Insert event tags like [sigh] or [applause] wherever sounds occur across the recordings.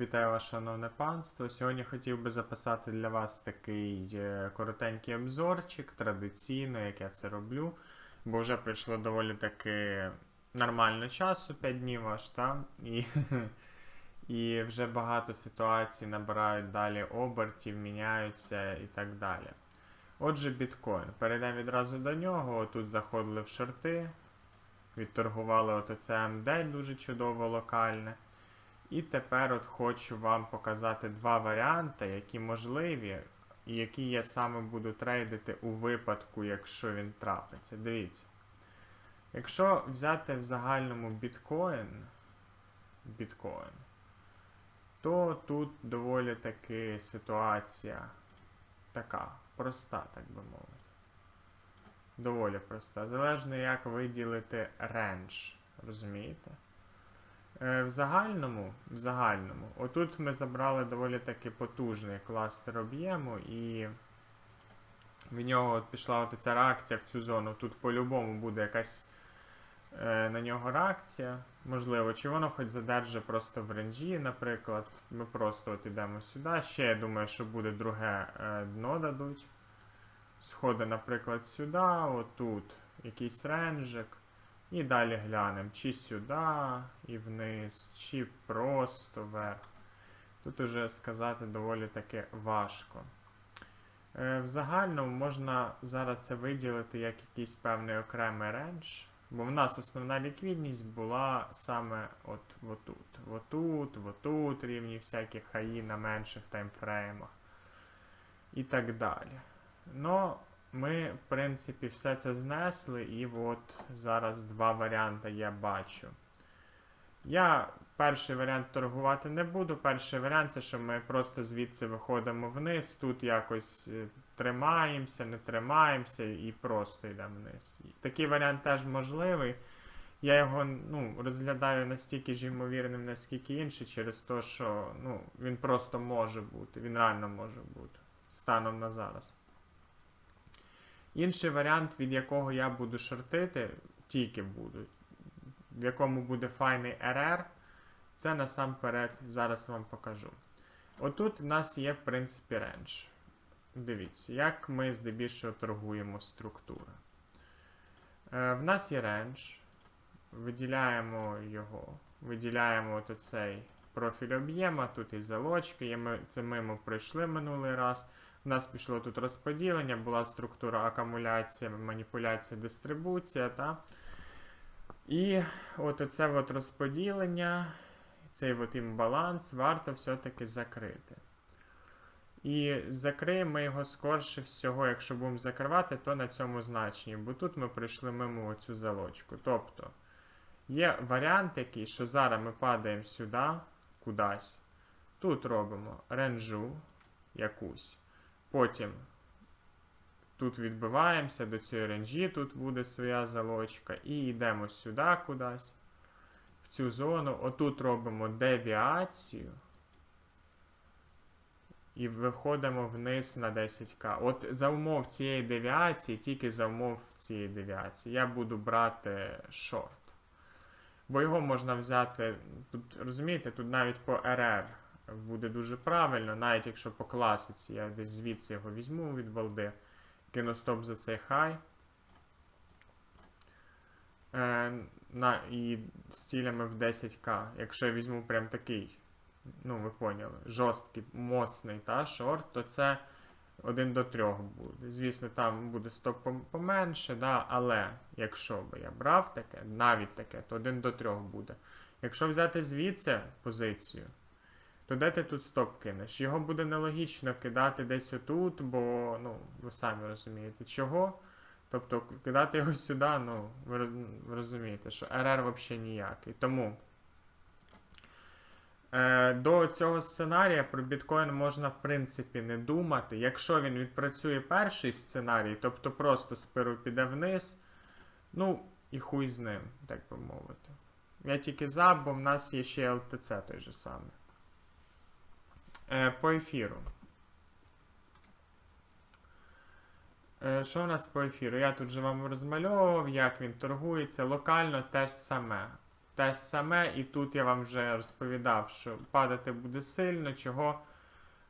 Вітаю вас, шановне панство. Сьогодні хотів би записати для вас такий е, коротенький обзорчик, традиційно, як я це роблю, бо вже пройшло доволі таки нормально часу, 5 днів аж, та? І, [laughs] і вже багато ситуацій набирають далі обертів, міняються і так далі. Отже, біткоін. Перейдемо відразу до нього. Тут заходили в шорти, відторгували от МД дуже чудово локальне. І тепер от хочу вам показати два варіанти, які можливі, і які я саме буду трейдити у випадку, якщо він трапиться. Дивіться. Якщо взяти в загальному біткоін, біткоін, то тут доволі таки ситуація така, проста, так би мовити. Доволі проста. Залежно як виділити рендж. Розумієте? Е, В загальному, в загальному, отут ми забрали доволі таки потужний кластер об'єму, і в нього от пішла от ця реакція в цю зону. Тут по-любому буде якась е, на нього реакція. Можливо, чи воно хоч задержить просто в ренджі, наприклад. Ми просто от йдемо сюди. Ще я думаю, що буде друге е, дно дадуть. Сходи, наприклад, сюди, отут якийсь ренджик. І далі глянемо, чи сюди і вниз, чи просто вверх. Тут уже сказати доволі таки важко. Е, в загальному можна зараз це виділити як якийсь певний окремий рендж, бо в нас основна ліквідність була саме от отут. Отут, отут, рівні всякі хаї на менших таймфреймах і так далі. Но ми, в принципі, все це знесли, і от зараз два варіанти я бачу. Я перший варіант торгувати не буду. Перший варіант це, що ми просто звідси виходимо вниз, тут якось е, тримаємося, не тримаємося і просто йдемо вниз. Такий варіант теж можливий. Я його ну, розглядаю настільки ж ймовірним, наскільки інший, через те, що ну, він просто може бути, він реально може бути станом на зараз. Інший варіант, від якого я буду шортити, тільки буду, в якому буде файний RR, це насамперед зараз вам покажу. Отут в нас є, в принципі, рендж. Дивіться, як ми здебільшого торгуємо структури. Е, в нас є рендж. Виділяємо його. Виділяємо от оцей профіль об'єма, тут і залочки. є ми- Це мимо пройшли минулий раз. У нас пішло тут розподілення, була структура акумуляція, маніпуляція, дистрибуція. Та? І от оце от розподілення, цей от імбаланс варто все-таки закрити. І закриємо його скорше всього, якщо будемо закривати, то на цьому значенні, бо тут ми прийшли мимо оцю залочку. Тобто є варіант такий, що зараз ми падаємо сюди, кудись. Тут робимо ренжу якусь. Потім тут відбиваємося до цієї ренжі, тут буде своя залочка. І йдемо сюди кудись, в цю зону. Отут робимо девіацію. І виходимо вниз на 10к. От за умов цієї девіації, тільки за умов цієї девіації, я буду брати шорт. Бо його можна взяти. Тут, розумієте, тут навіть по RR буде дуже правильно, навіть якщо по класиці я десь звідси його візьму від балди, кину стоп за цей хай. Е, на, і з цілями в 10к. Якщо я візьму прям такий, ну ви поняли, жорсткий, моцний та, шорт, то це 1 до 3 буде. Звісно, там буде стоп поменше, да, але якщо би я брав таке, навіть таке, то 1 до 3 буде. Якщо взяти звідси позицію, то де ти тут стоп кинеш? Його буде нелогічно кидати десь отут, бо, ну, ви самі розумієте, чого. Тобто кидати його сюди, ну, ви, розумієте, що РР взагалі ніякий. Тому е, до цього сценарія про біткоін можна, в принципі, не думати. Якщо він відпрацює перший сценарій, тобто просто сперу піде вниз, ну, і хуй з ним, так би мовити. Я тільки за, бо в нас є ще ЛТЦ той же самий. Е, по ефіру. Е, що у нас по ефіру? Я тут же вам розмальовував, як він торгується. Локально теж саме. те ж саме, і тут я вам вже розповідав, що падати буде сильно, чого.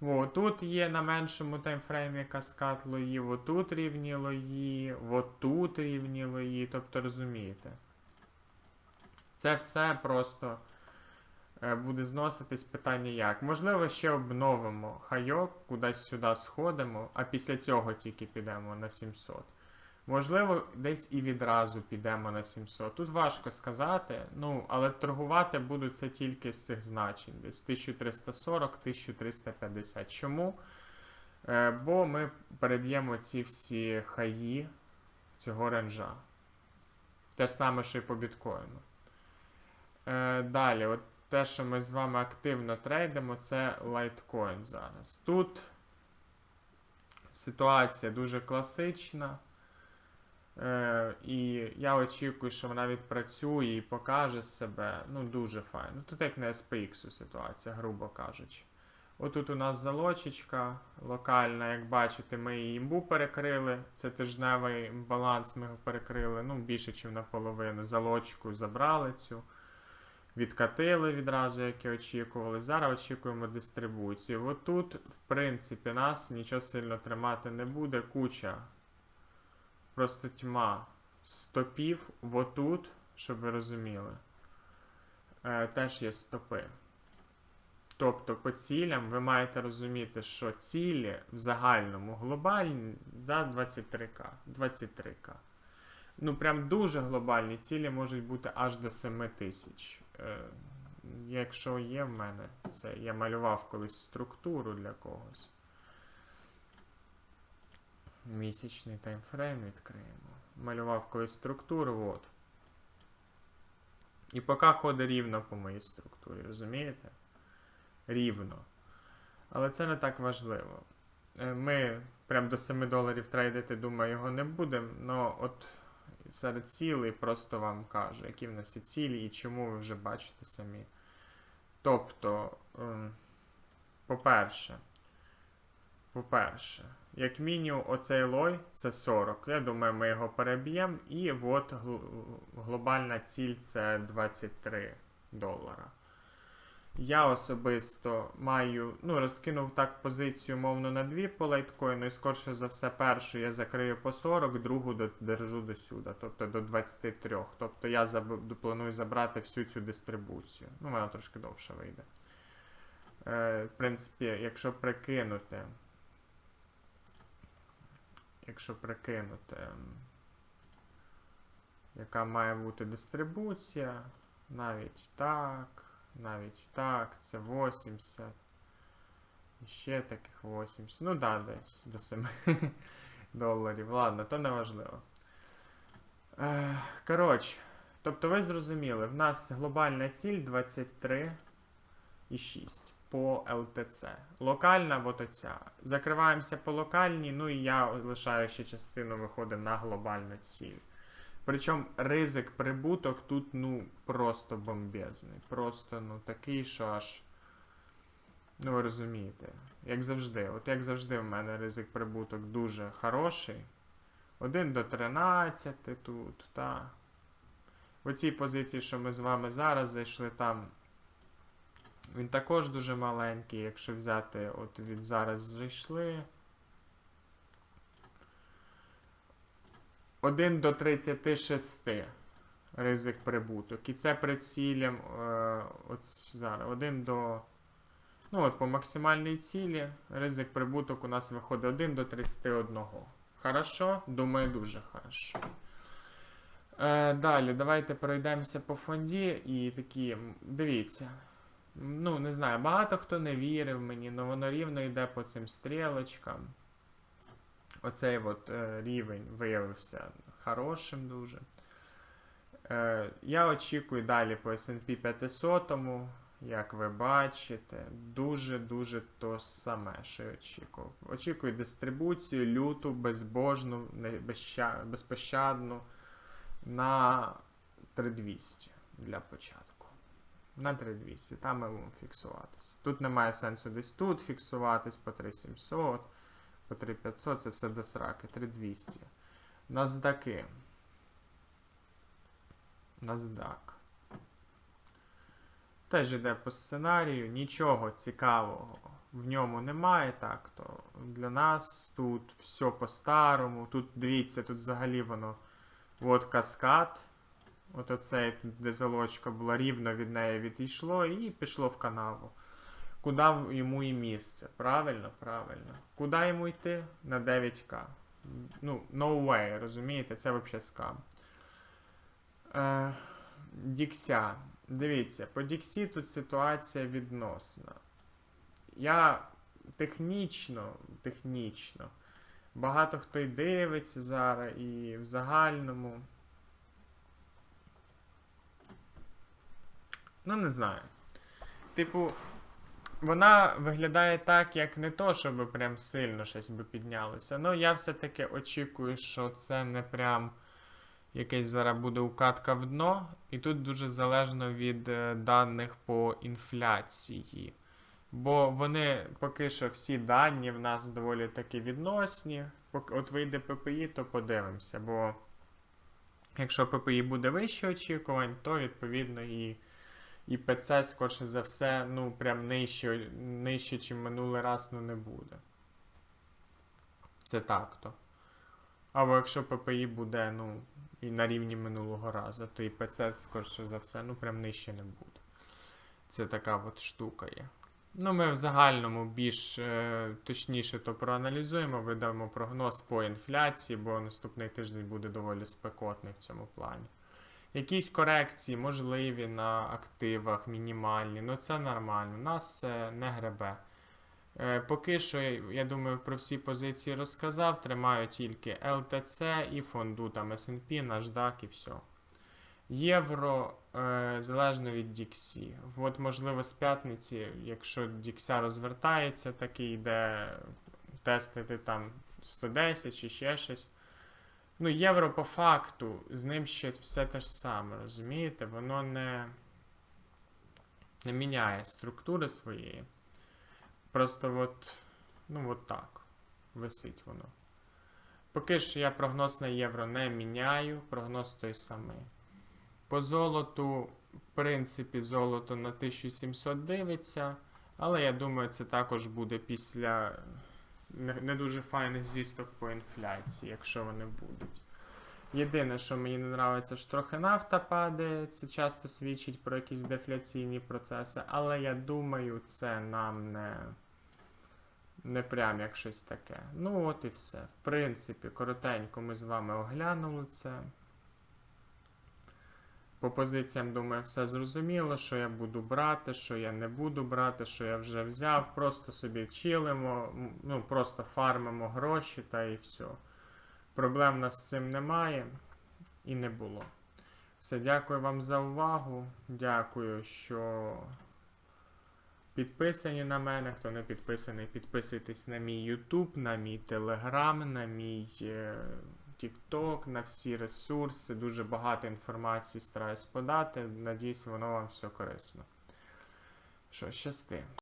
О, тут є на меншому таймфреймі каскад лоїв, отут рівні лої, отут рівні лої, тобто розумієте. Це все просто буде зноситись питання як. Можливо, ще обновимо хайок, кудись сюди сходимо, а після цього тільки підемо на 700. Можливо, десь і відразу підемо на 700. Тут важко сказати, ну, але торгувати буду це тільки з цих значень, десь 1340-1350. Чому? Е, бо ми переб'ємо ці всі хаї цього ренжа. Те ж саме, що і по біткоїну. Е, далі, от те, що ми з вами активно трейдимо, це лайткоін зараз. Тут ситуація дуже класична. Е, і я очікую, що вона відпрацює і покаже себе. Ну, дуже файно. Тут як на SPX ситуація, грубо кажучи. Отут у нас залочечка локальна, як бачите, ми її імбу перекрили. Це тижневий баланс, ми його перекрили, ну, більше, ніж наполовину. Залочку забрали цю. Відкатили відразу, як і очікували. Зараз очікуємо дистрибуцію. Отут, в принципі, нас нічого сильно тримати не буде. Куча просто тьма стопів отут, щоб ви розуміли. Е, теж є стопи. Тобто по цілям ви маєте розуміти, що цілі в загальному глобальні за 23К. 23К. Ну, прям дуже глобальні цілі можуть бути аж до 7 тисяч. Е, якщо є в мене це, я малював колись структуру для когось. Місячний таймфрейм відкриємо. Малював колись структуру, от. І поки ходить рівно по моїй структурі, розумієте? Рівно. Але це не так важливо. Е, Ми прям до 7 доларів трейдити, думаю, його не будемо. Но от серед цілей просто вам кажу, які в нас є цілі і чому ви вже бачите самі. Тобто, ем, по-перше, по-перше, як мінімум, оцей лой це 40. Я думаю, ми його переб'ємо. І от гл- глобальна ціль це 23 долара. Я особисто маю, ну, розкинув так позицію, мовно, на дві по лайткоїну, і скорше за все, першу я закрию по 40, другу держу до сюди, тобто до 23. Тобто я заб- планую забрати всю цю дистрибуцію. Ну, вона трошки довше вийде. Е, в принципі, якщо прикинути. Якщо прикинути, яка має бути дистрибуція, навіть так, навіть так, це 80. І ще таких 80. Ну да, десь до 7 [laughs] доларів. Ладно, то не важливо. Коротше, тобто ви зрозуміли, в нас глобальна ціль 23,6 по ЛТЦ. Локальна вот оця. Закриваємося по локальній, ну і я лишаю ще частину виходить на глобальну ціль. Причому ризик прибуток тут ну просто бомбезний. Просто ну такий, що аж. Ну, ви розумієте. Як завжди. От як завжди, в мене ризик прибуток дуже хороший. 1 до 13 тут, та. В цій позиції, що ми з вами зараз зайшли там. Він також дуже маленький, якщо взяти, от від зараз зайшли. 1 до 36 ризик прибуток. І це прицілям е, зараз 1 до. Ну от по максимальній цілі ризик прибуток у нас виходить 1 до 31. Хорошо? Думаю, дуже хорошо. Е, далі, давайте пройдемося по фонді і такі. Дивіться. Ну, не знаю, багато хто не вірив мені, але воно рівно йде по цим стрілочкам. Оцей от е, рівень виявився хорошим дуже. Е, я очікую далі по SP 500, як ви бачите, дуже-дуже то саме, що я очікував. Очікую дистрибуцію люту, безбожну, безпощадну на 3200 для початку. На 3200, там ми будемо фіксуватися. Тут немає сенсу десь тут фіксуватись по 3700, по 3500, це все до сраки, 3200. Наздаки. Наздак. Теж іде по сценарію, нічого цікавого в ньому немає. Так, то для нас тут все по-старому. Тут дивіться, тут взагалі воно. От каскад. От оцей, де залочка була, рівно від неї відійшло і пішло в канаву. Куди йому і місце? Правильно, правильно. Куди йому йти? На 9К. Ну, no way, розумієте? Це взагалі скам. Е, Дікся. Дивіться, по Діксі тут ситуація відносна. Я технічно, технічно. Багато хто й дивиться зараз, і в загальному. Ну, не знаю. Типу, вона виглядає так, як не то, щоб прям сильно щось би піднялося. Ну, я все-таки очікую, що це не прям якась зараз буде укатка в дно. І тут дуже залежно від е, даних по інфляції. Бо вони поки що всі дані в нас доволі таки відносні. От вийде ППІ, то подивимося. Бо якщо ППІ буде вище очікувань, то відповідно і, і ПЦ, скорше за все, ну прям нижче, нижче, чим минулий раз, ну не буде. Це так-то. Або якщо ППІ буде, ну, і на рівні минулого разу, то і ПЦ, скорше за все, ну прям нижче не буде. Це така от штука є. Ну, ми в загальному більш е, точніше то проаналізуємо, видамо прогноз по інфляції, бо наступний тиждень буде доволі спекотний в цьому плані. Якісь корекції можливі на активах, мінімальні, ну це нормально. Нас це не гребе. Е, поки що, я думаю, про всі позиції розказав. Тримаю тільки LTC і фонду там SP, NASDAQ і все. Євро е, залежно від Діксі. От, можливо, з п'ятниці, якщо Дікся розвертається, такий йде тестити там 110 чи ще щось. Ну, євро по факту, з ним ще все те ж саме, розумієте? Воно не, не міняє структури своєї. Просто от, ну, от так. Висить воно. Поки ж я прогноз на євро не міняю, прогноз той самий. По золоту, в принципі, золото на 1700 дивиться, але я думаю, це також буде після не, дуже файних звісток по інфляції, якщо вони будуть. Єдине, що мені не подобається, що трохи нафта падає, це часто свідчить про якісь дефляційні процеси, але я думаю, це нам не, не прям як щось таке. Ну, от і все. В принципі, коротенько ми з вами оглянули це. По позиціям, думаю, все зрозуміло, що я буду брати, що я не буду брати, що я вже взяв. Просто собі чилимо, ну просто фармимо гроші та і все. Проблем нас з цим немає і не було. Все, дякую вам за увагу. Дякую, що підписані на мене. Хто не підписаний, підписуйтесь на мій YouTube, на мій Telegram, на мій е, TikTok, на всі ресурси. Дуже багато інформації стараюсь подати. Надіюсь, воно вам все корисно. Що, щасти.